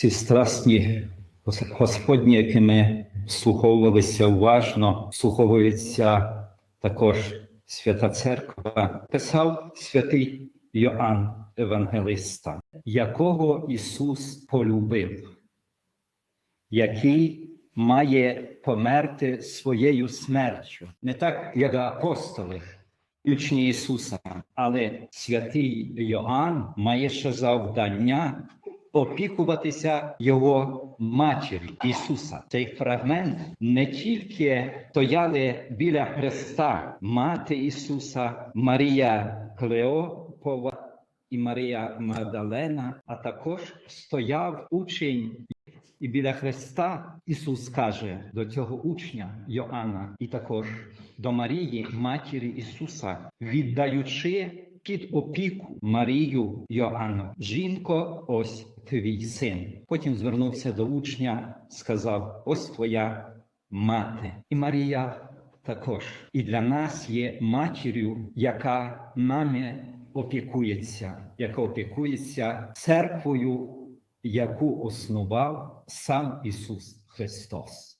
ці страсні Господні, якими вслуховувалися уважно, вслуховується також Свята Церква, писав святий Йоанн Евангелиста, якого Ісус полюбив, який має померти своєю смертю, не так, як апостоли, учні Ісуса, але святий Йоанн має ще завдання опікуватися його матір'ю Ісуса. Цей фрагмент не тільки стояли біля Христа, мати Ісуса, Марія Клеопова і Марія Магдалена, а також стояв учень і біля Христа Ісус каже до цього учня Йоанна, і також до Марії, матері Ісуса, віддаючи під опіку Марію Йоанну, жінко, ось твій син. Потім звернувся до учня, сказав: Ось твоя мати. І Марія також і для нас є матір'ю, яка нами опікується, яка опікується церквою яку основав сам Ісус Христос.